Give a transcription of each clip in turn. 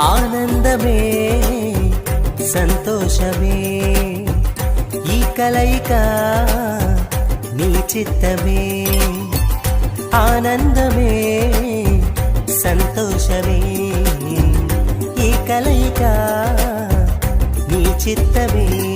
ఆనందమే సంతోషమే ఈ కలయిక నీ చిత్తమే. ఆనందమే సంతోషమే ఈ కలయిక నీ చిత్తమే.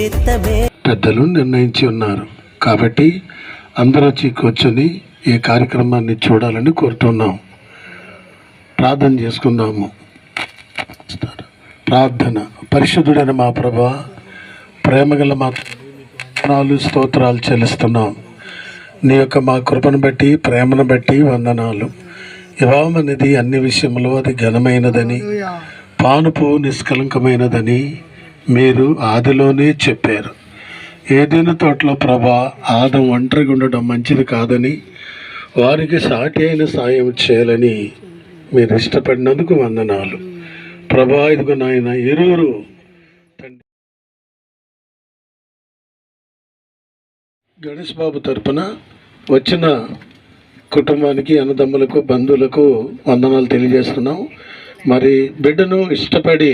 చిత్తమే పెద్దలు నిర్ణయించి ఉన్నారు. కాబట్టి అందరూ వచ్చి కూర్చొని ఈ కార్యక్రమాన్ని చూడాలని కోరుతున్నాం. ప్రార్థన చేసుకుందాము. ప్రార్థన. పరిశుద్ధుడైన మా ప్రభ ప్రేమగల మా వందనాలు స్తోత్రాలు చెల్లిస్తున్నాం. నీ యొక్క మా కృపను బట్టి ప్రేమను బట్టి వందనాలు. వివాహం అనేది అన్ని విషయంలో అది ఘనమైనదని పానుపు నిష్కలంకమైనదని మీరు ఆదిలోనే చెప్పారు. ఏదైనా తోటలో ప్రభా ఆదం ఒంటరిగా ఉండడం మంచిది కాదని వారికి సాటి అయిన సాయం చేయాలని మీరు ఇష్టపడినందుకు వందనాలు. ప్రభా ఇదిగో నాయన ఇరువురు గణేష్ బాబు తరపున వచ్చిన కుటుంబానికి అన్నదమ్ములకు బంధువులకు వందనాలు తెలియజేస్తున్నాం. మరి బిడ్డను ఇష్టపడి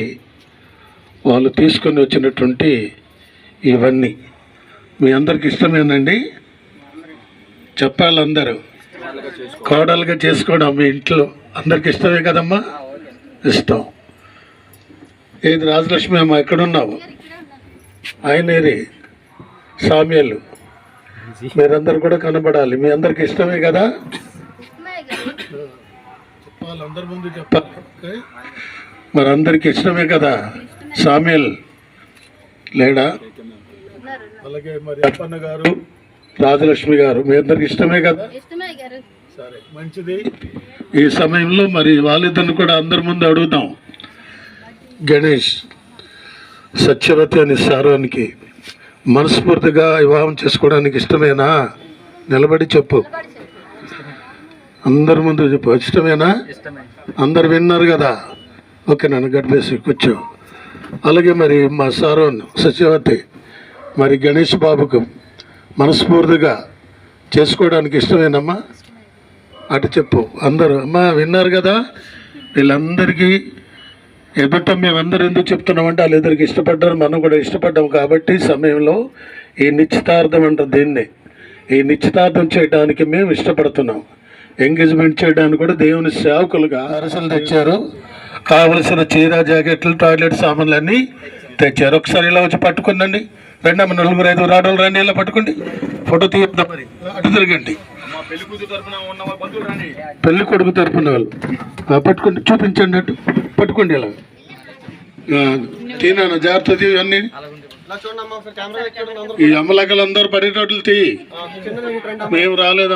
వాళ్ళు తీసుకొని వచ్చినటువంటి ఇవన్నీ. మీ అందరికి ఇష్టమేనండి? చెప్పాలి అందరూ కోడలుగా చేసుకోవడం మీ ఇంట్లో అందరికి ఇష్టమే కదమ్మా? ఇష్టం. ఏది రాజలక్ష్మి అమ్మ ఎక్కడున్నావు? ఆయనేరి సామ్యాలు. మీరందరూ కూడా కనబడాలి. మీ అందరికి ఇష్టమే కదా? చెప్పాలి అందరి ముందు చెప్పాలి? మరి అందరికి ఇష్టమే కదా? సామ్యల్ లేడా? అలాగే మరి అప్పన్న గారు రాజలక్ష్మి గారు మీ అందరికి ఇష్టమే కదా? ఇష్టమే గారు. సరే మంచిది. ఈ సమయంలో మరి వాళ్ళిద్దరిని కూడా అందరి ముందు అడుగుదాం. గణేష్ సత్యవతి అనే సారానికి మనస్ఫూర్తిగా వివాహం చేసుకోవడానికి ఇష్టమేనా? నిలబడి చెప్పు. అందరి ముందు చెప్పు. ఇష్టమేనా? అందరు విన్నారు కదా? ఓకే నన్ను గడిపేసి కూర్చో. అలాగే మరి మా సారోన్ సత్యవతి మరి గణేష్ బాబుకు మనస్ఫూర్తిగా చేసుకోవడానికి ఇష్టమేనమ్మా. అటు చెప్పు అందరూ అమ్మా విన్నారు కదా? వీళ్ళందరికీ ఎదుట మేమందరూ ఎందుకు చెప్తున్నామంటే వాళ్ళిద్దరికి ఇష్టపడ్డారు మనం కూడా ఇష్టపడ్డాం కాబట్టి సమయంలో ఈ నిశ్చితార్థం అంటారు దీన్ని. ఈ నిశ్చితార్థం చేయడానికి మేము ఇష్టపడుతున్నాం. ఎంగేజ్మెంట్ చేయడానికి కూడా దేవుని సేవకులుగా అరసలు తెచ్చారు. కావలసిన చీర జాకెట్లు టాయిలెట్ సామాన్లు అన్నీ తెచ్చారు. ఒకసారి ఇలా వచ్చి పట్టుకుందండి రండి అమ్మ నలుగురు ఐదు రాడలు రండి ఇలా పట్టుకోండి. ఫోటో తీయద్దాం మరి? అటు తిరగండి. పెళ్ళి కొడుకు తరపున వాళ్ళు. పట్టుకోండి చూపించండి అటు. పట్టుకోండి ఇలా. ఆ, తీనాను జాగ్రత్త తీ అన్ని ఈ అమ్మలక్కలందరూ పడేటట్లు తీయి. మేము రాలేదు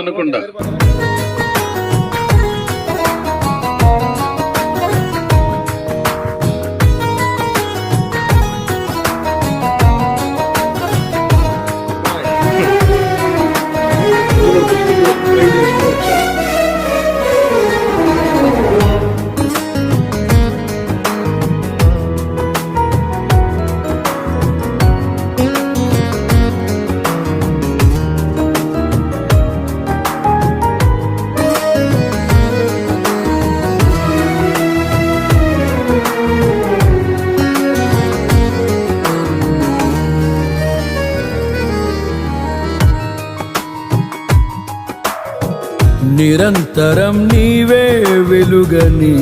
నిరంతరం నీవే వెలుగని.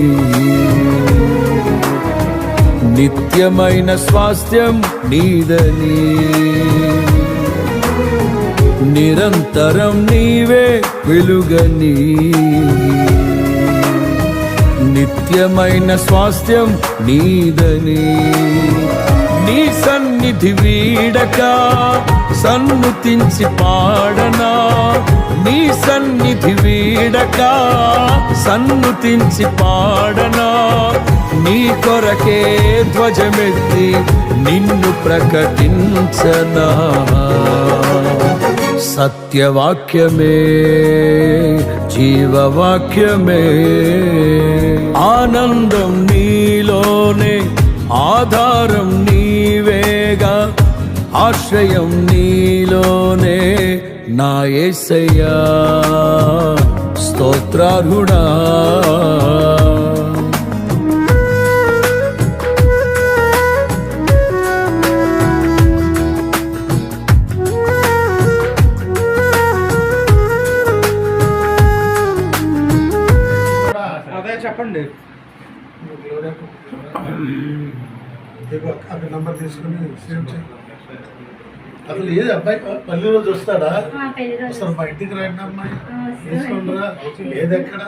నిత్యమైన స్వాస్థ్యం నీదని. నిరంతరం నీవే వెలుగని. నిత్యమైన స్వాస్థ్యం నీదని. నీ సన్నిధి వీడక సన్నుతించి పాడనా. నీ సన్నిధి వీడక సన్నుతించి పాడనా. నీ కొరకే ధ్వజమెత్తి నిన్ను ప్రకటించనా. సత్యవాక్యమే జీవవాక్యమే. ఆనందం నీలోనే ఆధారం నీ ఆశ్రయం నీలోనే నా యేసయ్యా స్తోత్రార్హుడా అదే చెప్పండి అక్కడ నంబర్ తీసుకుని సేవ్ చేయి అసలు ఏది అబ్బాయి పల్లి రోజు వస్తాడా? అసలు మా ఇంటికి రండి అమ్మాయి. తీసుకుంటారా ఏది ఎక్కడ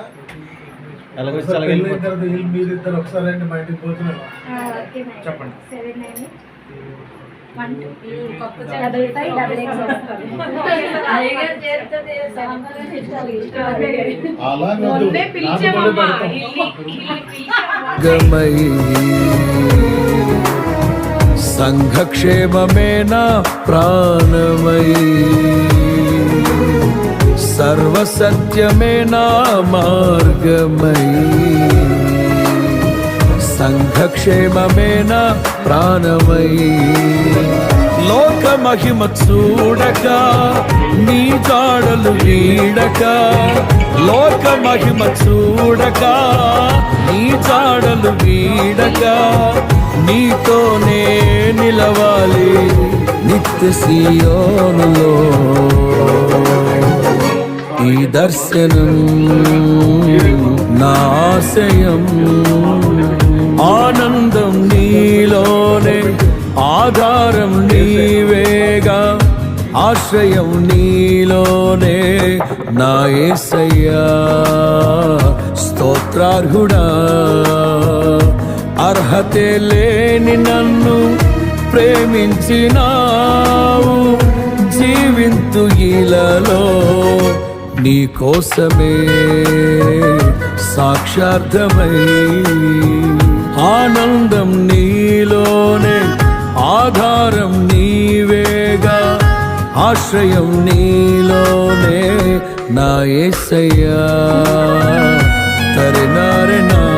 అలాగే వీళ్ళు మీరిద్దరు ఒకసారి రండి మా ఇంటికి పోతున్నారు. చెప్పండి. సెవెన్ సంఘక్షేమమే నా ప్రాణమై? సర్వసత్యమే నా మార్గమై? సంఘక్షేమమే నా ప్రాణమై? లోక మహిమ చూడక నీ జాడలు వీడక లోక మహిమ చూడక నీ జాడలు వీడక నీతోనే నిలవాలి నిత్య సియోనులో. ఈ దర్శనం నాశయం ఆశ్రయం నీలోనే నా ఏసయ్యా స్తోత్రార్హుడా. అర్హతే లేని నన్ను ప్రేమించినావు జీవింతు ఇలలో నీ కోసమే సాక్షార్థమై. ఆనందం నీలోనే ఆధారం నీవే. ఆశ్రయం నీలోనే నా యేసయ్యా తరినారె నారా నా